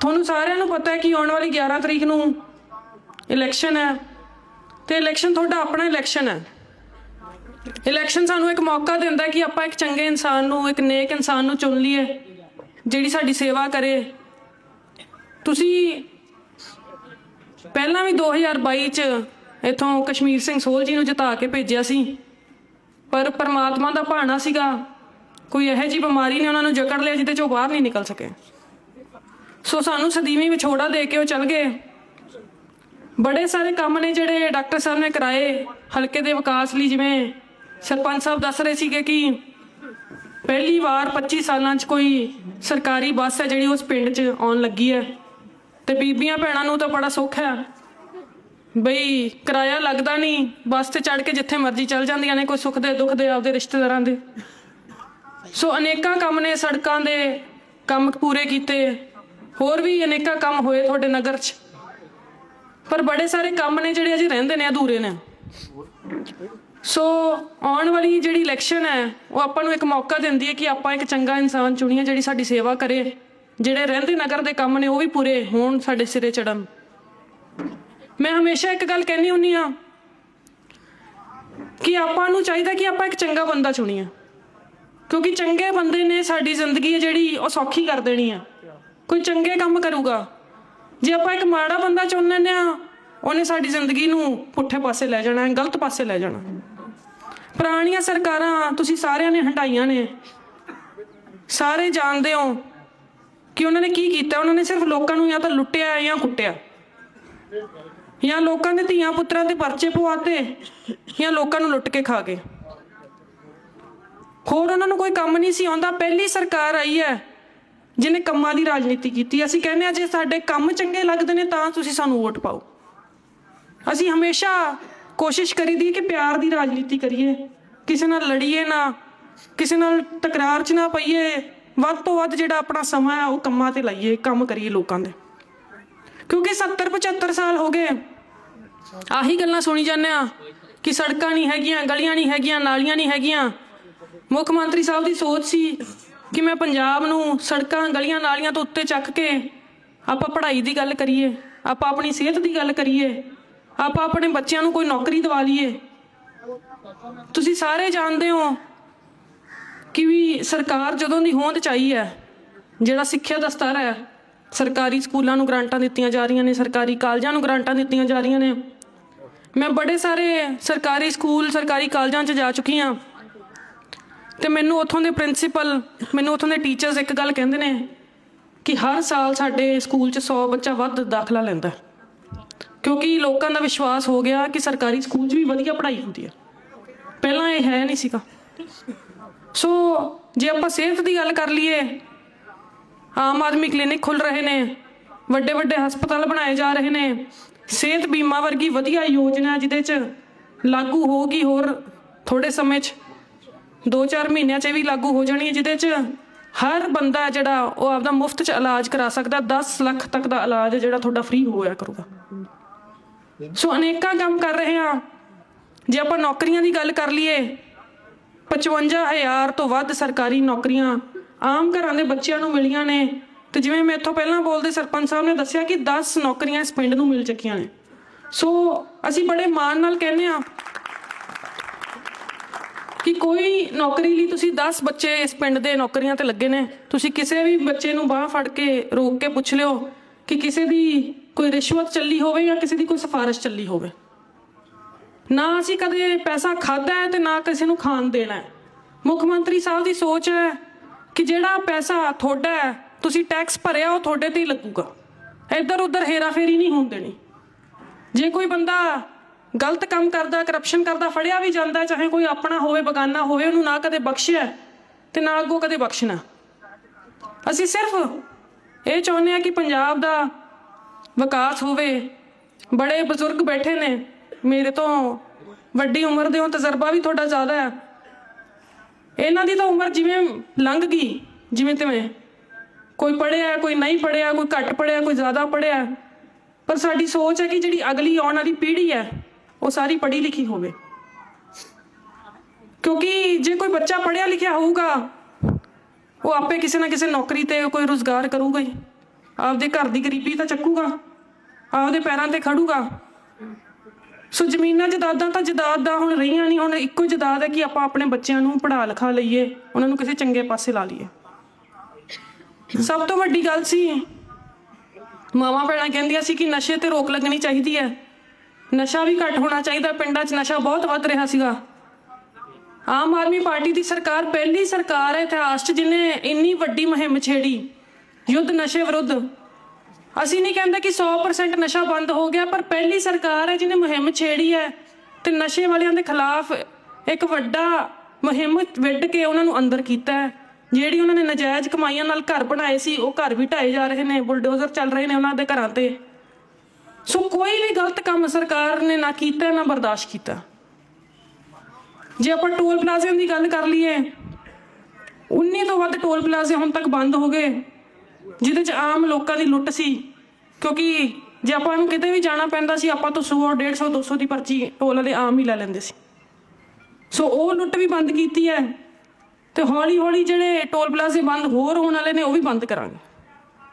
ਤੁਹਾਨੂੰ ਸਾਰਿਆਂ ਨੂੰ ਪਤਾ ਹੈ ਕਿ ਆਉਣ ਵਾਲੀ 11 ਤਰੀਕ ਨੂੰ ਇਲੈਕਸ਼ਨ ਹੈ ਤੇ ਇਲੈਕਸ਼ਨ ਤੁਹਾਡਾ ਆਪਣਾ ਇਲੈਕਸ਼ਨ ਹੈ। ਇਲੈਕਸ਼ਨ ਸਾਨੂੰ ਇੱਕ ਮੌਕਾ ਦਿੰਦਾ ਕਿ ਆਪਾਂ ਇੱਕ ਚੰਗੇ ਇਨਸਾਨ ਨੂੰ, ਇੱਕ ਨੇਕ ਇਨਸਾਨ ਨੂੰ ਚੁਣ ਲਈਏ, ਜਿਹੜੀ ਸਾਡੀ ਸੇਵਾ ਕਰੇ। ਤੁਸੀਂ ਪਹਿਲਾਂ ਵੀ 2022 ਚ ਇਥੋਂ ਕਸ਼ਮੀਰ ਸਿੰਘ ਸੋਲ ਜੀ ਨੂੰ ਜਿਤਾ ਕੇ ਭੇਜਿਆ ਸੀ, ਪਰ ਪਰਮਾਤਮਾ ਦਾ ਭਾਣਾ ਸੀਗਾ, ਕੋਈ ਇਹੋ ਜੀ ਬਿਮਾਰੀ ਨੇ ਉਹਨਾਂ ਨੂੰ ਜਕੜ ਲਿਆ ਜਿਹਦੇ ਚੋਂ ਬਾਹਰ ਨਹੀਂ ਨਿਕਲ ਸਕੇ। ਸੋ ਸਾਨੂੰ ਸਦੀਵੀਂ ਵਿਛੋੜਾ ਦੇ ਕੇ ਉਹ ਚਲ ਗਏ। ਬੜੇ ਸਾਰੇ ਕੰਮ ਨੇ ਜਿਹੜੇ ਡਾਕਟਰ ਸਾਹਿਬ ਨੇ ਕਰਾਏ, ਹਲਕੇ ਦੇ ਵਿਕਾਸ ਲਈ ਜਿਵੇਂ ਸਰਪੰਚ ਸਾਹਿਬ ਦੱਸ ਰਹੇ ਸੀਗੇ ਕਿ ਪਹਿਲੀ ਵਾਰ 25 ਸਾਲਾਂ 'ਚ ਕੋਈ ਸਰਕਾਰੀ ਬੱਸ ਹੈ ਜਿਹੜੀ ਉਸ ਪਿੰਡ 'ਚ ਆਉਣ ਲੱਗੀ ਹੈ। ਤੇ ਬੀਬੀਆਂ ਭੈਣਾਂ ਨੂੰ ਤਾਂ ਬੜਾ ਸੁੱਖ ਹੈ। ਬਈ ਕਿਰਾਇਆ ਲੱਗਦਾ ਨਹੀਂ, ਬੱਸ ਤੇ ਚੜ ਕੇ ਜਿੱਥੇ ਮਰਜ਼ੀ ਚੱਲ ਜਾਂਦੀਆਂ ਨੇ, ਕੋਈ ਸੁੱਖ ਦੇ, ਦੁੱਖ ਦੇ ਆਪਦੇ ਰਿਸ਼ਤੇਦਾਰਾਂ ਦੇ। ਸੋ ਅਨੇਕਾਂ ਕੰਮ ਨੇ ਸੜਕਾਂ ਦੇ ਕੰਮ ਪੂਰੇ ਕੀਤੇ। ਹੋਰ ਵੀ ਅਨੇਕਾਂ ਕੰਮ ਹੋਏ ਤੁਹਾਡੇ ਨਗਰ 'ਚ। ਪਰ ਬੜੇ ਸਾਰੇ ਕੰਮ ਨੇ ਜਿਹੜੇ ਅਜੇ ਰਹਿੰਦੇ ਨੇ, ਅਧੂਰੇ ਨੇ। ਸੋ ਆਉਣ ਵਾਲੀ ਜਿਹੜੀ ਇਲੈਕਸ਼ਨ ਹੈ, ਉਹ ਆਪਾਂ ਨੂੰ ਇੱਕ ਮੌਕਾ ਦਿੰਦੀ ਹੈ ਕਿ ਆਪਾਂ ਇੱਕ ਚੰਗਾ ਇਨਸਾਨ ਚੁਣੀਏ ਜਿਹੜੀ ਸਾਡੀ ਸੇਵਾ ਕਰੇ। ਜਿਹੜੇ ਰਹਿੰਦੇ ਨਗਰ ਦੇ ਕੰਮ ਨੇ, ਉਹ ਵੀ ਪੂਰੇ ਹੋਣ ਸਾਡੇ ਸਿਰੇ ਚੜਨ ਮੈਂ ਹਮੇਸ਼ਾ ਇੱਕ ਗੱਲ ਕਹਿੰਦੀ ਹੁੰਨੀ ਆ ਕਿ ਆਪਾਂ ਨੂੰ ਚਾਹੀਦਾ ਕਿ ਆਪਾਂ ਇੱਕ ਚੰਗਾ ਬੰਦਾ ਚੁਣੀਏ। ਕਿਉਂਕਿ ਚੰਗੇ ਬੰਦੇ ਨੇ ਸਾਡੀ ਜ਼ਿੰਦਗੀ ਹੈ ਜਿਹੜੀ, ਉਹ ਸੌਖੀ ਕਰ ਦੇਣੀ ਆ ਕੋਈ ਚੰਗੇ ਕੰਮ ਕਰੂਗਾ। ਜੇ ਆਪਾਂ ਇੱਕ ਮਾੜਾ ਬੰਦਾ ਚੁਣ ਲੈਂਦੇ ਆ ਉਹਨੇ ਸਾਡੀ ਜ਼ਿੰਦਗੀ ਨੂੰ ਪੁੱਠੇ ਪਾਸੇ ਲੈ ਜਾਣਾ ਹੈ ਗਲਤ ਪਾਸੇ ਲੈ ਜਾਣਾ। ਪੁਰਾਣੀਆਂ ਸਰਕਾਰਾਂ ਤੁਸੀਂ ਸਾਰਿਆਂ ਨੇ ਹਟਾਈਆਂ ਨੇ। ਸਾਰੇ ਜਾਣਦੇ ਹੋ ਕਿ ਉਹਨਾਂ ਨੇ ਕੀ ਕੀਤਾ। ਉਹਨਾਂ ਨੇ ਸਿਰਫ ਲੋਕਾਂ ਨੂੰ ਜਾਂ ਤਾਂ ਲੁੱਟਿਆ ਜਾਂ ਕੁੱਟਿਆ। ਜਾਂ ਲੋਕਾਂ ਦੇ ਧੀਆਂ ਪੁੱਤਰਾਂ ਤੇ ਪਰਚੇ ਪਵਾਤੇ ਜਾਂ ਲੋਕਾਂ ਨੂੰ ਲੁੱਟ ਕੇ ਖਾ ਗਏ। ਹੋਰ ਉਹਨਾਂ ਨੂੰ ਕੋਈ ਕੰਮ ਨਹੀਂ ਸੀ ਆਉਂਦਾ। ਪਹਿਲੀ ਸਰਕਾਰ ਆਈ ਹੈ। ਜਿਹਨੇ ਕੰਮਾਂ ਦੀ ਰਾਜਨੀਤੀ ਕੀਤੀ, ਅਸੀਂ ਕਹਿੰਦੇ ਆ ਜੇ ਸਾਡੇ ਕੰਮ ਚੰਗੇ ਲੱਗਦੇ ਨੇ ਤਾਂ ਤੁਸੀਂ ਸਾਨੂੰ ਵੋਟ ਪਾਓ। ਅਸੀਂ ਹਮੇਸ਼ਾ ਕੋਸ਼ਿਸ਼ ਕਰੀਦੀ ਹੈ ਕਿ ਪਿਆਰ ਦੀ ਰਾਜਨੀਤੀ ਕਰੀਏ, ਕਿਸੇ ਨਾਲ ਲੜੀਏ ਨਾ, ਕਿਸੇ ਨਾਲ ਤਕਰਾਰ 'ਚ ਨਾ ਪਈਏ, ਵੱਧ ਤੋਂ ਵੱਧ ਜਿਹੜਾ ਆਪਣਾ ਸਮਾਂ ਹੈ ਉਹ ਕੰਮਾਂ ਤੇ ਲਾਈਏ, ਕੰਮ ਕਰੀਏ ਲੋਕਾਂ ਦੇ। ਕਿਉਂਕਿ 70 75 ਸਾਲ ਹੋ ਗਏ, ਆਹੀ ਗੱਲਾਂ ਸੁਣੀ ਜਾਂਦੇ ਆ ਕਿ ਸੜਕਾਂ ਨਹੀਂ ਹੈਗੀਆਂ, ਗਲੀਆਂ ਨਹੀਂ ਹੈਗੀਆਂ, ਨਾਲੀਆਂ ਨਹੀਂ ਹੈਗੀਆਂ। ਮੁੱਖ ਮੰਤਰੀ ਸਾਹਿਬ ਦੀ ਸੋਚ ਸੀ ਕਿ ਮੈਂ ਪੰਜਾਬ ਨੂੰ ਸੜਕਾਂ, ਗਲੀਆਂ, ਨਾਲੀਆਂ ਤੋਂ ਉੱਤੇ ਚੱਕ ਕੇ ਆਪਾਂ ਪੜ੍ਹਾਈ ਦੀ ਗੱਲ ਕਰੀਏ, ਆਪਾਂ ਆਪਣੀ ਸਿਹਤ ਦੀ ਗੱਲ ਕਰੀਏ, ਆਪਾਂ ਆਪਣੇ ਬੱਚਿਆਂ ਨੂੰ ਕੋਈ ਨੌਕਰੀ ਦਿਵਾ ਲਈਏ। ਤੁਸੀਂ ਸਾਰੇ ਜਾਣਦੇ ਹੋ ਕਿ ਵੀ ਸਰਕਾਰ ਜਦੋਂ ਦੀ ਹੋਂਦ ਚਾਹੀ ਹੈ, ਜਿਹੜਾ ਸਿੱਖਿਆ ਦਾ ਸਤਰ ਹੈ, ਸਰਕਾਰੀ ਸਕੂਲਾਂ ਨੂੰ ਗ੍ਰਾਂਟਾਂ ਦਿੱਤੀਆਂ ਜਾ ਰਹੀਆਂ ਨੇ, ਸਰਕਾਰੀ ਕਾਲਜਾਂ ਨੂੰ ਗ੍ਰਾਂਟਾਂ ਦਿੱਤੀਆਂ ਜਾ ਰਹੀਆਂ ਨੇ। ਮੈਂ ਬੜੇ ਸਾਰੇ ਸਰਕਾਰੀ ਸਕੂਲ, ਸਰਕਾਰੀ ਕਾਲਜਾਂ 'ਚ ਜਾ ਚੁੱਕੀ ਹਾਂ। ਤੇ ਮੈਨੂੰ ਉੱਥੋਂ ਦੇ ਪ੍ਰਿੰਸੀਪਲ ਮੈਨੂੰ ਉੱਥੋਂ ਦੇ ਟੀਚਰਸ ਇੱਕ ਗੱਲ ਕਹਿੰਦੇ ਨੇ ਕਿ ਹਰ ਸਾਲ ਸਾਡੇ ਸਕੂਲ 'ਚ 100 ਬੱਚਾ ਵੱਧ ਦਾਖਲਾ ਲੈਂਦਾ ਕਿਉਂਕਿ ਲੋਕਾਂ ਦਾ ਵਿਸ਼ਵਾਸ ਹੋ ਗਿਆ ਕਿ ਸਰਕਾਰੀ ਸਕੂਲ 'ਚ ਵੀ ਵਧੀਆ ਪੜ੍ਹਾਈ ਹੁੰਦੀ ਹੈ। ਪਹਿਲਾਂ ਇਹ ਹੈ ਨਹੀਂ ਸੀਗਾ। ਸੋ ਜੇ ਆਪਾਂ ਸਿਹਤ ਦੀ ਗੱਲ ਕਰ ਲਈਏ, ਆਮ ਆਦਮੀ ਕਲੀਨਿਕ ਖੁੱਲ ਰਹੇ ਨੇ, ਵੱਡੇ ਵੱਡੇ ਹਸਪਤਾਲ ਬਣਾਏ ਜਾ ਰਹੇ ਨੇ, ਸਿਹਤ ਬੀਮਾ ਵਰਗੀ ਵਧੀਆ ਯੋਜਨਾ ਜਿਹਦੇ 'ਚ ਲਾਗੂ ਹੋਗੀ ਹੋਰ ਥੋੜੇ ਸਮੇਂ 'ਚ 2-4 ਮਹੀਨਿਆਂ 'ਚ ਵੀ ਲਾਗੂ ਹੋ ਜਾਣੀ ਹੈ, ਜਿਹਦੇ 'ਚ ਹਰ ਬੰਦਾ ਜਿਹੜਾ, ਉਹ ਆਪਦਾ ਮੁਫਤ 'ਚ ਇਲਾਜ ਕਰਾ ਸਕਦਾ 10 ਲੱਖ ਤੱਕ ਦਾ ਇਲਾਜ ਜਿਹੜਾ ਤੁਹਾਡਾ ਫ੍ਰੀ ਹੋਇਆ ਕਰੂਗਾ। ਸੋ ਅਨੇਕਾਂ ਕੰਮ ਕਰ ਰਹੇ ਆ ਜੇ ਆਪਾਂ ਨੌਕਰੀਆਂ ਦੀ ਗੱਲ ਕਰ ਲਈਏ 55000 ਤੋਂ ਵੱਧ ਸਰਕਾਰੀ ਨੌਕਰੀਆਂ ਆਮ ਘਰਾਂ ਦੇ ਬੱਚਿਆਂ ਨੂੰ ਮਿਲੀਆਂ ਨੇ। ਤੇ ਜਿਵੇਂ ਮੈਂ ਇੱਥੋਂ ਪਹਿਲਾਂ ਬੋਲਦੇ ਸਰਪੰਚ ਸਾਹਿਬ ਨੇ ਦੱਸਿਆ ਕਿ 10 ਨੌਕਰੀਆਂ ਇਸ ਪਿੰਡ ਨੂੰ ਮਿਲ ਚੁੱਕੀਆਂ ਨੇ। ਸੋ ਅਸੀਂ ਬੜੇ ਮਾਣ ਨਾਲ ਕਹਿੰਦੇ ਆ ਕਿ ਕੋਈ ਨੌਕਰੀ ਲਈ ਤੁਸੀਂ 10 ਬੱਚੇ ਇਸ ਪਿੰਡ ਦੇ ਨੌਕਰੀਆਂ ਤੇ ਲੱਗੇ ਨੇ? ਤੁਸੀਂ ਕਿਸੇ ਵੀ ਬੱਚੇ ਨੂੰ ਬਾਹ ਫੜ ਕੇ ਰੋਕ ਕੇ ਪੁੱਛ ਲਿਓ ਕਿ ਕਿਸੇ ਦੀ ਕੋਈ ਰਿਸ਼ਵਤ ਚੱਲੀ ਹੋਵੇ ਜਾਂ ਕਿਸੇ ਦੀ ਕੋਈ ਸਿਫਾਰਿਸ਼ ਚੱਲੀ ਹੋਵੇ। ਨਾ ਅਸੀਂ ਕਦੇ ਪੈਸਾ ਖਾਦਾ ਹੈ ਤੇ ਨਾ ਕਿਸੇ ਨੂੰ ਖਾਣ ਦੇਣਾ ਹੈ। ਮੁੱਖ ਮੰਤਰੀ ਸਾਹਿਬ ਦੀ ਸੋਚ ਹੈ ਕਿ ਜਿਹੜਾ ਪੈਸਾ ਤੁਹਾਡਾ ਹੈ, ਤੁਸੀਂ ਟੈਕਸ ਭਰਿਆ ਉਹ ਤੁਹਾਡੇ ਤੇ ਹੀ ਲੱਗੂਗਾ। ਇੱਧਰ ਉੱਧਰ ਹੇਰਾਫੇਰੀ ਨਹੀਂ ਹੋਣ ਦੇਣੀ। ਜੇ ਕੋਈ ਬੰਦਾ ਗਲਤ ਕੰਮ ਕਰਦਾ ਕਰਪਸ਼ਨ ਕਰਦਾ, ਫੜਿਆ ਵੀ ਜਾਂਦਾ, ਚਾਹੇ ਕੋਈ ਆਪਣਾ ਹੋਵੇ, ਬਗਾਨਾ ਹੋਵੇ, ਉਹਨੂੰ ਨਾ ਕਦੇ ਬਖਸ਼ਿਆ ਤੇ ਨਾ ਅੱਗੋਂ ਕਦੇ ਬਖਸ਼ਣਾ। ਅਸੀਂ ਸਿਰਫ ਇਹ ਚਾਹੁੰਦੇ ਆ ਕਿ ਪੰਜਾਬ ਦਾ ਵਿਕਾਸ ਹੋਵੇ। ਬੜੇ ਬਜ਼ੁਰਗ ਬੈਠੇ ਨੇ। ਮੇਰੇ ਤੋਂ ਵੱਡੀ ਉਮਰ ਦੇ ਹੋ ਤਜਰਬਾ ਵੀ ਤੁਹਾਡਾ ਜ਼ਿਆਦਾ ਹੈ। ਇਹਨਾਂ ਦੀ ਤਾਂ ਉਮਰ ਜਿਵੇਂ ਲੰਘ ਗਈ, ਜਿਵੇਂ ਤਿਵੇਂ। ਕੋਈ ਪੜਿਆ ਕੋਈ ਨਹੀਂ ਪੜਿਆ ਕੋਈ ਘੱਟ ਪੜਿਆ ਕੋਈ ਜ਼ਿਆਦਾ ਪੜਿਆ ਪਰ ਸਾਡੀ ਸੋਚ ਹੈ ਕਿ ਜਿਹੜੀ ਅਗਲੀ ਆਉਣ ਵਾਲੀ ਪੀੜ੍ਹੀ ਹੈ ਉਹ ਸਾਰੀ ਪੜ੍ਹੀ ਲਿਖੀ ਹੋਵੇ। ਕਿਉਂਕਿ ਜੇ ਕੋਈ ਬੱਚਾ ਪੜਿਆ ਲਿਖਿਆ ਹੋਊਗਾ, ਉਹ ਆਪੇ ਕਿਸੇ ਨਾ ਕਿਸੇ ਨੌਕਰੀ ਤੇ ਕੋਈ ਰੋਜ਼ਗਾਰ ਕਰੂਗਾ ਹੀ। ਆਪਦੇ ਘਰ ਦੀ ਗਰੀਬੀ ਤਾਂ ਚੱਕੂਗਾ, ਆਪਦੇ ਪੈਰਾਂ ਤੇ ਖੜੂਗਾ। ਸੋ ਜ਼ਮੀਨਾਂ ਜਦਾਦਾਂ ਤਾਂ ਜਦਾਦ ਦਾ ਹੁਣ ਰਹੀਆਂ ਨਹੀਂ, ਹੁਣ ਇੱਕੋ ਜਦਾਦ ਹੈ ਕਿ ਆਪਾਂ ਆਪਣੇ ਬੱਚਿਆਂ ਨੂੰ ਪੜ੍ਹਾ ਲਿਖਾ ਲਈਏ, ਉਹਨਾਂ ਨੂੰ ਕਿਸੇ ਚੰਗੇ ਪਾਸੇ ਲਾ ਲਈਏ। ਸਭ ਤੋਂ ਵੱਡੀ ਗੱਲ ਸੀ, ਮਾਵਾਂ ਭੈਣਾਂ ਕਹਿੰਦੀਆਂ ਸੀ ਕਿ ਨਸ਼ੇ ਤੇ ਰੋਕ ਲੱਗਣੀ ਚਾਹੀਦੀ ਹੈ। ਨਸ਼ਾ ਵੀ ਘੱਟ ਹੋਣਾ ਚਾਹੀਦਾ, ਪਿੰਡਾਂ 'ਚ ਨਸ਼ਾ ਬਹੁਤ ਵੱਧ ਰਿਹਾ ਸੀਗਾ। ਆਮ ਆਦਮੀ ਪਾਰਟੀ ਦੀ ਸਰਕਾਰ, ਪਹਿਲੀ ਸਰਕਾਰ ਹੈ ਇਤਿਹਾਸ 'ਚ ਜਿਹਨੇ ਇੰਨੀ ਵੱਡੀ ਮੁਹਿੰਮ ਛੇੜੀ, ਯੁੱਧ ਨਸ਼ੇ ਵਿਰੁੱਧ। ਅਸੀਂ ਨਹੀਂ ਕਹਿੰਦੇ ਕਿ 100% ਨਸ਼ਾ ਬੰਦ ਹੋ ਗਿਆ, ਪਰ ਪਹਿਲੀ ਸਰਕਾਰ ਹੈ ਜਿਹਨੇ ਮੁਹਿੰਮ ਛੇੜੀ ਹੈ ਤੇ ਨਸ਼ੇ ਵਾਲਿਆਂ ਦੇ ਖਿਲਾਫ ਇੱਕ ਵੱਡਾ ਮੁਹਿੰਮ ਵਿੱਢ ਕੇ ਉਹਨਾਂ ਨੂੰ ਅੰਦਰ ਕੀਤਾ ਹੈ। ਜਿਹੜੀ ਉਹਨਾਂ ਨੇ ਨਜਾਇਜ਼ ਕਮਾਈਆਂ ਨਾਲ ਘਰ ਬਣਾਏ ਸੀ, ਉਹ ਘਰ ਵੀ ਢਾਏ ਜਾ ਰਹੇ ਨੇ, ਬੁਲਡੋਜ਼ਰ ਚੱਲ ਰਹੇ ਨੇ ਉਹਨਾਂ ਦੇ ਘਰਾਂ ਤੇ। ਸੋ ਕੋਈ ਵੀ ਗਲਤ ਕੰਮ ਸਰਕਾਰ ਨੇ ਨਾ ਕੀਤਾ, ਨਾ ਬਰਦਾਸ਼ਤ ਕੀਤਾ। ਜੇ ਆਪਾਂ ਟੋਲ ਪਲਾਜ਼ਿਆਂ ਦੀ ਗੱਲ ਕਰ ਲਈਏ 19 ਤੋਂ ਵੱਧ ਟੋਲ ਪਲਾਜ਼ੇ ਹੁਣ ਤੱਕ ਬੰਦ ਹੋ ਗਏ, ਜਿਹਦੇ ਚ ਆਮ ਲੋਕਾਂ ਦੀ ਲੁੱਟ ਸੀ। ਕਿਉਂਕਿ ਜੇ ਆਪਾਂ ਨੂੰ ਕਿਤੇ ਵੀ ਜਾਣਾ ਪੈਂਦਾ ਸੀ, ਆਪਾਂ ਤੋਂ 100 150 200 ਦੀ ਪਰਚੀ ਟੋਲ ਵਾਲੇ ਆਮ ਹੀ ਲੈ ਲੈਂਦੇ ਸੀ। ਸੋ ਉਹ ਲੁੱਟ ਵੀ ਬੰਦ ਕੀਤੀ ਹੈ ਤੇ ਹੌਲੀ ਹੌਲੀ ਜਿਹੜੇ ਟੋਲ ਪਲਾਜ਼ੇ ਬੰਦ ਹੋਰ ਹੋਣ ਵਾਲੇ ਨੇ, ਉਹ ਵੀ ਬੰਦ ਕਰਾਂਗੇ।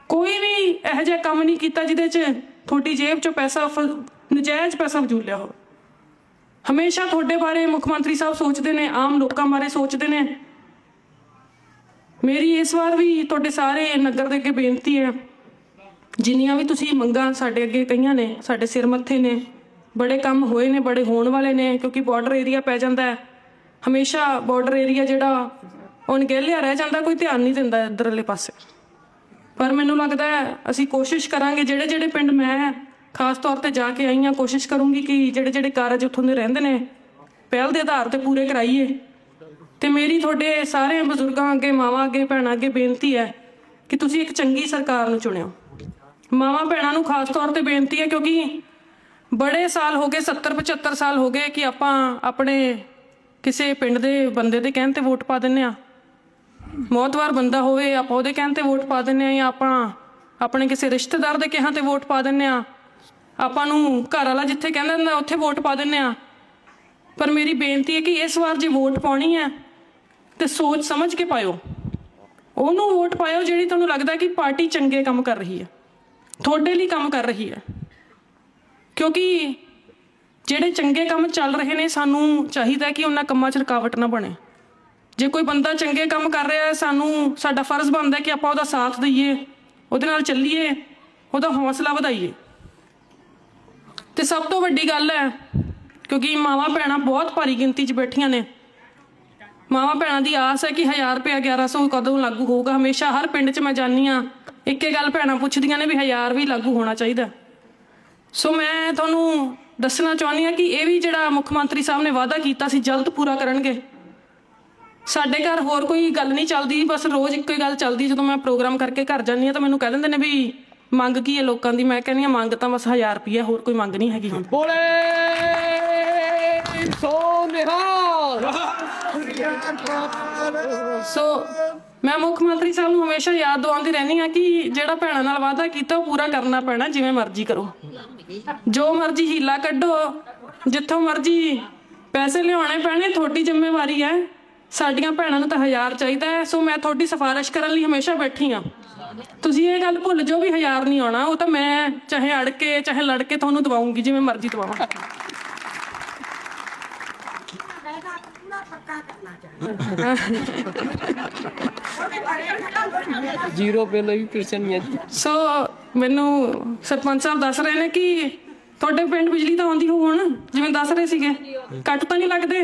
ਕੋਈ ਵੀ ਇਹੋ ਜਿਹਾ ਕੰਮ ਨਹੀਂ ਕੀਤਾ ਜਿਹਦੇ 'ਚ ਤੁਹਾਡੀ ਜੇਬ 'ਚੋਂ ਪੈਸਾ ਨਜਾਇਜ਼ ਪੈਸਾ ਵਜੂਲਿਆ ਹੋਵੇ। ਹਮੇਸ਼ਾ ਤੁਹਾਡੇ ਬਾਰੇ ਮੁੱਖ ਮੰਤਰੀ ਸਾਹਿਬ ਸੋਚਦੇ ਨੇ, ਆਮ ਲੋਕਾਂ ਬਾਰੇ ਸੋਚਦੇ ਨੇ। ਮੇਰੀ ਇਸ ਵਾਰ ਵੀ ਤੁਹਾਡੇ ਸਾਰੇ ਨਗਰ ਦੇ ਅੱਗੇ ਬੇਨਤੀ ਹੈ, ਜਿੰਨੀਆਂ ਵੀ ਤੁਸੀਂ ਮੰਗਾਂ ਸਾਡੇ ਅੱਗੇ ਕਈਆਂ ਨੇ, ਸਾਡੇ ਸਿਰ ਮੱਥੇ ਨੇ, ਬੜੇ ਕੰਮ ਹੋਏ ਨੇ, ਬੜੇ ਹੋਣ ਵਾਲੇ ਨੇ, ਕਿਉਂਕਿ ਬਾਰਡਰ ਏਰੀਆ ਪੈ ਜਾਂਦਾ ਹੈ। ਹਮੇਸ਼ਾ ਬਾਰਡਰ ਏਰੀਆ ਜਿਹੜਾ ਅਣਗਹਿਲਿਆ ਰਹਿ ਜਾਂਦਾ, ਕੋਈ ਧਿਆਨ ਨਹੀਂ ਦਿੰਦਾ ਇੱਧਰਲੇ ਪਾਸੇ। ਪਰ ਮੈਨੂੰ ਲੱਗਦਾ ਹੈ, ਅਸੀਂ ਕੋਸ਼ਿਸ਼ ਕਰਾਂਗੇ, ਜਿਹੜੇ ਜਿਹੜੇ ਪਿੰਡ ਮੈਂ ਖਾਸ ਤੌਰ ਤੇ ਜਾ ਕੇ ਆਈ ਹਾਂ, ਕੋਸ਼ਿਸ਼ ਕਰੂੰਗੀ ਕਿ ਜਿਹੜੇ ਜਿਹੜੇ ਕਾਰਜ ਉੱਥੋਂ ਦੇ ਰਹਿੰਦੇ ਨੇ, ਪਹਿਲ ਦੇ ਆਧਾਰ ਤੇ ਪੂਰੇ ਕਰਾਈਏ। ਤੇ ਮੇਰੀ ਤੁਹਾਡੇ ਸਾਰੇ ਬਜ਼ੁਰਗਾਂ ਅੱਗੇ, ਮਾਵਾਂ ਅੱਗੇ, ਭੈਣਾਂ ਅੱਗੇ ਬੇਨਤੀ ਹੈ ਕਿ ਤੁਸੀਂ ਇੱਕ ਚੰਗੀ ਸਰਕਾਰ ਨੂੰ ਚੁਣਿਓ। ਮਾਵਾਂ ਭੈਣਾਂ ਨੂੰ ਖਾਸ ਤੌਰ ਤੇ ਬੇਨਤੀ ਹੈ, ਕਿਉਂਕਿ ਬੜੇ ਸਾਲ ਹੋ ਗਏ 70 75 ਸਾਲ ਹੋ ਗਏ ਕਿ ਆਪਾਂ ਆਪਣੇ ਕਿਸੇ ਪਿੰਡ ਦੇ ਬੰਦੇ ਦੇ ਕਹਿਣ ਤੇ ਵੋਟ ਪਾ ਦਿੰਨੇ ਆ ਬਹੁਤ ਵਾਰ ਬੰਦਾ ਹੋਵੇ, ਆਪਾਂ ਉਹਦੇ ਕਹਿਣ ਤੇ ਵੋਟ ਪਾ ਦਿੰਨੇ ਆ ਜਾਂ ਆਪਾਂ ਆਪਣੇ ਕਿਸੇ ਰਿਸ਼ਤੇਦਾਰ ਦੇ ਕਹਿਣ ਤੇ ਵੋਟ ਪਾ ਦਿੰਨੇ ਆ ਆਪਾਂ ਨੂੰ ਘਰ ਵਾਲਾ ਜਿੱਥੇ ਕਹਿੰਦਾ ਹੁੰਦਾ, ਉੱਥੇ ਵੋਟ ਪਾ ਦਿੰਨੇ ਆ ਪਰ ਮੇਰੀ ਬੇਨਤੀ ਹੈ ਕਿ ਇਸ ਵਾਰ ਜੇ ਵੋਟ ਪਾਉਣੀ ਹੈ, ਤੇ ਸੋਚ ਸਮਝ ਕੇ ਪਾਇਓ। ਉਹਨੂੰ ਵੋਟ ਪਾਇਓ ਜਿਹੜੀ ਤੁਹਾਨੂੰ ਲੱਗਦਾ ਕਿ ਪਾਰਟੀ ਚੰਗੇ ਕੰਮ ਕਰ ਰਹੀ ਹੈ। ਤੁਹਾਡੇ ਲਈ ਕੰਮ ਕਰ ਰਹੀ ਹੈ। ਕਿਉਂਕਿ ਜਿਹੜੇ ਚੰਗੇ ਕੰਮ ਚੱਲ ਰਹੇ ਨੇ, ਸਾਨੂੰ ਚਾਹੀਦਾ ਕਿ ਉਹਨਾਂ ਕੰਮਾਂ 'ਚ ਰੁਕਾਵਟ ਨਾ ਬਣੇ। ਜੇ ਕੋਈ ਬੰਦਾ ਚੰਗੇ ਕੰਮ ਕਰ ਰਿਹਾ ਹੈ, ਸਾਨੂੰ ਸਾਡਾ ਫਰਜ਼ ਬਣਦਾ ਕਿ ਆਪਾਂ ਉਹਦਾ ਸਾਥ ਦਈਏ, ਉਹਦੇ ਨਾਲ ਚੱਲੀਏ, ਉਹਦਾ ਹੌਸਲਾ ਵਧਾਈਏ। ਤੇ ਸਭ ਤੋਂ ਵੱਡੀ ਗੱਲ ਹੈ, ਕਿਉਂਕਿ ਮਾਵਾਂ ਭੈਣਾਂ ਬਹੁਤ ਭਾਰੀ ਗਿਣਤੀ 'ਚ ਬੈਠੀਆਂ ਨੇ। ਮਾਵਾਂ ਭੈਣਾਂ ਦੀ ਆਸ ਹੈ ਕਿ 1000 ਰੁਪਇਆ 1100 ਕਦੋਂ ਲਾਗੂ ਹੋਊਗਾ। ਹਮੇਸ਼ਾ ਹਰ ਪਿੰਡ 'ਚ ਮੈਂ ਜਾਣੀ ਆ ਇੱਕੇ ਗੱਲ ਭੈਣਾਂ ਪੁੱਛਦੀਆਂ ਨੇ ਵੀ 1000 ਵੀ ਲਾਗੂ ਹੋਣਾ ਚਾਹੀਦਾ। ਸੋ ਮੈਂ ਤੁਹਾਨੂੰ ਦੱਸਣਾ ਚਾਹੁੰਦੀ ਆ ਕਿ ਇਹ ਵੀ ਜਿਹੜਾ ਮੁੱਖ ਮੰਤਰੀ ਸਾਹਿਬ ਨੇ ਵਾਅਦਾ ਕੀਤਾ ਸੀ, ਜਲਦ ਪੂਰਾ ਕਰਨਗੇ। ਸਾਡੇ ਘਰ ਹੋਰ ਕੋਈ ਗੱਲ ਨਹੀਂ ਚੱਲਦੀ ਬਸ ਰੋਜ਼ ਇੱਕੋ ਹੀ ਗੱਲ ਚੱਲਦੀ ਜਦੋਂ ਮੈਂ ਪ੍ਰੋਗਰਾਮ ਕਰਕੇ ਘਰ ਜਾਂਦੀ ਆ ਤਾਂ ਮੈਨੂੰ ਕਹਿ ਦਿੰਦੇ ਨੇ ਵੀ ਮੰਗ ਕੀ ਹੈ ਲੋਕਾਂ ਦੀ? ਮੈਂ ਕਹਿੰਦੀ ਆ ਮੰਗ ਤਾਂ ਬਸ 1000 ਰੁਪਈਆ ਹੋਰ ਕੋਈ ਮੰਗ ਨਹੀਂ ਹੈਗੀ। ਬੋਲੇ ਸੋ ਨਿਹਾਲ। ਸੋ ਮੈਂ ਮੁੱਖ ਮੰਤਰੀ ਸਾਹਿਬ ਨੂੰ ਹਮੇਸ਼ਾ ਯਾਦ ਦਿਵਾਉਂਦੀ ਰਹਿੰਦੀ ਆ ਕਿ ਜਿਹੜਾ ਭੈਣਾਂ ਨਾਲ ਵਾਅਦਾ ਕੀਤਾ ਉਹ ਪੂਰਾ ਕਰਨਾ ਪੈਣਾ ਜਿਵੇਂ ਮਰਜ਼ੀ ਕਰੋ। ਜੋ ਮਰਜ਼ੀ ਹੀਲਾ ਕੱਢੋ ਜਿੱਥੋਂ ਮਰਜ਼ੀ ਪੈਸੇ ਲਿਆਉਣੇ ਪੈਣੇ ਤੁਹਾਡੀ ਜ਼ਿੰਮੇਵਾਰੀ ਹੈ। ਸਾਡੀਆਂ ਭੈਣਾਂ ਨੂੰ ਤਾਂ ਹਜ਼ਾਰ ਚਾਹੀਦਾ ਹੈ ਸੋ ਮੈਂ ਤੁਹਾਡੀ ਸਿਫਾਰਿਸ਼ ਕਰਨ ਲਈ ਹਮੇਸ਼ਾ ਬੈਠੀ ਆ ਤੁਸੀਂ ਇਹ ਗੱਲ ਭੁੱਲ ਜਾਓ ਵੀ ਹਜ਼ਾਰ ਨਹੀਂ ਆਉਣਾ ਉਹ ਤਾਂ ਮੈਂ ਚਾਹੇ ਅੜ ਕੇ ਚਾਹੇ ਲੜ ਕੇ ਤੁਹਾਨੂੰ ਦਵਾਉਂਗੀ ਜਿਵੇਂ ਮਰਜ਼ੀ ਦਵਾਵਾਂ। ਜ਼ੀਰੋ ਪੇ ਲਈ ਕ੍ਰਿਸ਼ਨ ਨਹੀਂ ਹੈ ਸੋ ਮੈਨੂੰ ਸਰਪੰਚ ਸਾਹਿਬ ਦੱਸ ਰਹੇ ਨੇ ਕਿ ਤੁਹਾਡੇ ਪਿੰਡ ਬਿਜਲੀ ਤਾਂ ਆਉਂਦੀ ਹੋ ਹੁਣ, ਜਿਵੇਂ ਦੱਸ ਰਹੇ ਸੀਗੇ। ਕੱਟ ਤਾਂ ਨਹੀਂ ਲੱਗਦੇ?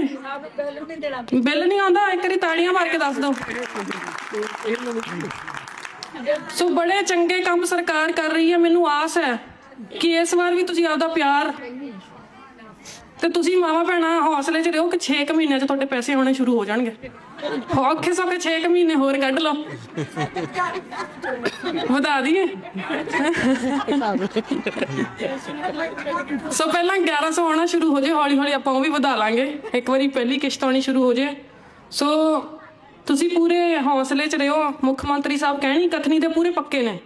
ਬਿੱਲ ਨਹੀਂ ਆਉਂਦਾ, ਇੱਕ ਵਾਰੀ ਤਾੜੀਆਂ ਮਾਰ ਕੇ ਦੱਸ ਦਿਓ। ਸੋ ਬੜੇ ਚੰਗੇ ਕੰਮ ਸਰਕਾਰ ਕਰ ਰਹੀ ਹੈ, ਮੈਨੂੰ ਆਸ ਹੈ ਕਿ ਇਸ ਵਾਰ ਵੀ ਤੁਸੀਂ ਆਪਦਾ ਪਿਆਰ ਤੇ ਤੁਸੀਂ ਮਾਵਾ ਭੈਣਾਂ, ਹੌਸਲੇ 'ਚ ਰਹੋ ਕਿ 6 ਮਹੀਨਿਆਂ 'ਚ ਤੁਹਾਡੇ ਪੈਸੇ ਆਉਣੇ ਸ਼ੁਰੂ ਹੋ ਜਾਣਗੇ। ਔਖੇ ਸੌਖੇ 6 ਮਹੀਨੇ ਹੋਰ ਕੱਢ ਲਓ। ਵਧਾ ਦਈਏ। ਸੋ ਪਹਿਲਾਂ 1100 ਆਉਣਾ ਸ਼ੁਰੂ ਹੋ ਜੇ, ਹੌਲੀ ਹੌਲੀ ਆਪਾਂ ਉਹ ਵੀ ਵਧਾ ਲਾਂਗੇ। ਇੱਕ ਵਾਰੀ ਪਹਿਲੀ ਕਿਸ਼ਤ ਆਉਣੀ ਸ਼ੁਰੂ ਹੋ ਜੇ। ਸੋ ਤੁਸੀਂ ਪੂਰੇ ਹੌਸਲੇ 'ਚ ਰਹੋ। ਮੁੱਖ ਮੰਤਰੀ ਸਾਹਿਬ ਕਹਿਣੀ, ਕਥਨੀ ਦੇ ਪੂਰੇ ਪੱਕੇ ਨੇ।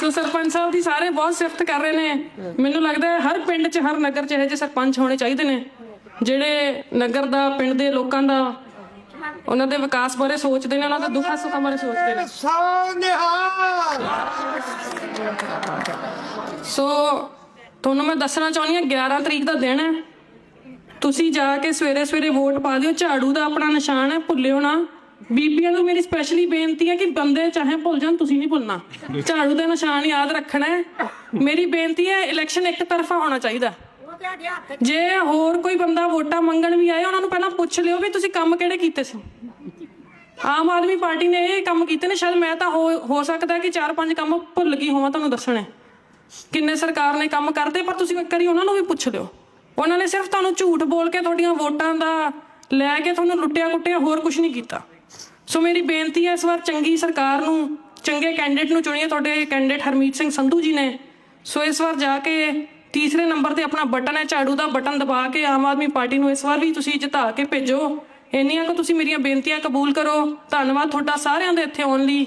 ਸੋ ਸਰਪੰਚ ਸਾਹਿਬ ਦੀ ਸਾਰੇ ਬਹੁਤ ਸਿਫਤ ਕਰ ਰਹੇ ਨੇ। ਮੈਨੂੰ ਲੱਗਦਾ ਹੈ ਹਰ ਪਿੰਡ 'ਚ, ਹਰ ਨਗਰ 'ਚ ਇਹੋ ਜਿਹੇ ਸਰਪੰਚ ਹੋਣੇ ਚਾਹੀਦੇ ਨੇ, ਜਿਹੜੇ ਨਗਰ ਦਾ, ਪਿੰਡ ਦੇ ਲੋਕਾਂ ਦਾ, ਉਹਨਾਂ ਦੇ ਵਿਕਾਸ ਬਾਰੇ ਸੋਚਦੇ ਨੇ, ਉਹਨਾਂ ਦੇ ਦੁੱਖਾਂ ਸੁੱਖਾਂ ਬਾਰੇ ਸੋਚਦੇ ਨੇ। ਸੋ ਤੁਹਾਨੂੰ ਮੈਂ ਦੱਸਣਾ ਚਾਹੁੰਦੀ ਹਾਂ 11 ਤਰੀਕ ਦਾ ਦਿਨ ਹੈ। ਤੁਸੀਂ ਜਾ ਕੇ ਸਵੇਰੇ ਸਵੇਰੇ ਵੋਟ ਪਾ ਦਿਓ, ਝਾੜੂ ਦਾ ਆਪਣਾ ਨਿਸ਼ਾਨ ਹੈ, ਭੁੱਲਿਓ ਨਾ। ਬੀਬੀਆਂ ਨੂੰ ਮੇਰੀ ਸਪੈਸ਼ਲੀ ਬੇਨਤੀ ਹੈ ਕਿ ਬੰਦੇ ਚਾਹੇ ਭੁੱਲ ਜਾਣ, ਤੁਸੀਂ ਨਹੀਂ ਭੁੱਲਣਾ। ਝਾੜੂ ਦਾ ਨਿਸ਼ਾਨ ਯਾਦ ਰੱਖਣਾ ਹੈ। ਮੇਰੀ ਬੇਨਤੀ ਹੈ ਇਲੈਕਸ਼ਨ ਇੱਕ ਤਰਫਾ ਹੋਣਾ ਚਾਹੀਦਾ। ਜੇ ਹੋਰ ਕੋਈ ਬੰਦਾ ਵੋਟਾਂ ਮੰਗਣ ਵੀ ਆਏ, ਉਹਨਾਂ ਨੂੰ ਪਹਿਲਾਂ ਪੁੱਛ ਲਿਓ ਵੀ ਤੁਸੀਂ ਕੰਮ ਕਿਹੜੇ ਕੀਤੇ ਸੀ। ਆਮ ਆਦਮੀ ਪਾਰਟੀ ਨੇ ਇਹ ਕੰਮ ਕੀਤੇ ਨੇ, ਸ਼ਾਇਦ ਮੈਂ ਤਾਂ ਹੋ ਸਕਦਾ ਕਿ ਚਾਰ ਪੰਜ ਕੰਮ ਭੁੱਲ ਗਈ ਹੋਵਾਂ ਤੁਹਾਨੂੰ ਦੱਸਣੇ। ਕਿੰਨੇ ਸਰਕਾਰ ਨੇ ਕੰਮ ਕਰਦੇ, ਪਰ ਤੁਸੀਂ ਇੱਕ ਵਾਰੀ ਉਹਨਾਂ ਨੂੰ ਵੀ ਪੁੱਛ ਲਿਓ। ਉਹਨਾਂ ਨੇ ਸਿਰਫ ਤੁਹਾਨੂੰ ਝੂਠ ਬੋਲ ਕੇ ਤੁਹਾਡੀਆਂ ਵੋਟਾਂ ਦਾ ਲੈ ਕੇ ਤੁਹਾਨੂੰ ਲੁੱਟਿਆ ਕੁੱਟਿਆ ਹੋਰ ਕੁਝ ਨਹੀਂ ਕੀਤਾ। ਸੋ ਮੇਰੀ ਬੇਨਤੀ ਹੈ ਇਸ ਵਾਰ ਚੰਗੀ ਸਰਕਾਰ ਨੂੰ, ਚੰਗੇ ਕੈਂਡੀਡੇਟ ਨੂੰ ਚੁਣੀਏ। ਤੁਹਾਡੇ ਕੈਂਡੀਡੇਟ ਹਰਮੀਤ ਸਿੰਘ ਸੰਧੂ ਜੀ ਨੇ। ਸੋ ਇਸ ਵਾਰ ਜਾ ਕੇ ਤੀਸਰੇ ਨੰਬਰ ਤੇ ਆਪਣਾ ਬਟਨ ਹੈ, ਝਾੜੂ ਦਾ ਬਟਨ ਦਬਾ ਕੇ ਆਮ ਆਦਮੀ ਪਾਰਟੀ ਨੂੰ ਇਸ ਵਾਰ ਵੀ ਤੁਸੀਂ ਜਿਤਾ ਕੇ ਭੇਜੋ। ਇੰਨੀਆਂ ਕੁ ਤੁਸੀਂ ਮੇਰੀਆਂ ਬੇਨਤੀਆਂ ਕਬੂਲ ਕਰੋ। ਧੰਨਵਾਦ ਤੁਹਾਡਾ ਸਾਰਿਆਂ ਦੇ ਇੱਥੇ ਆਉਣ ਲਈ।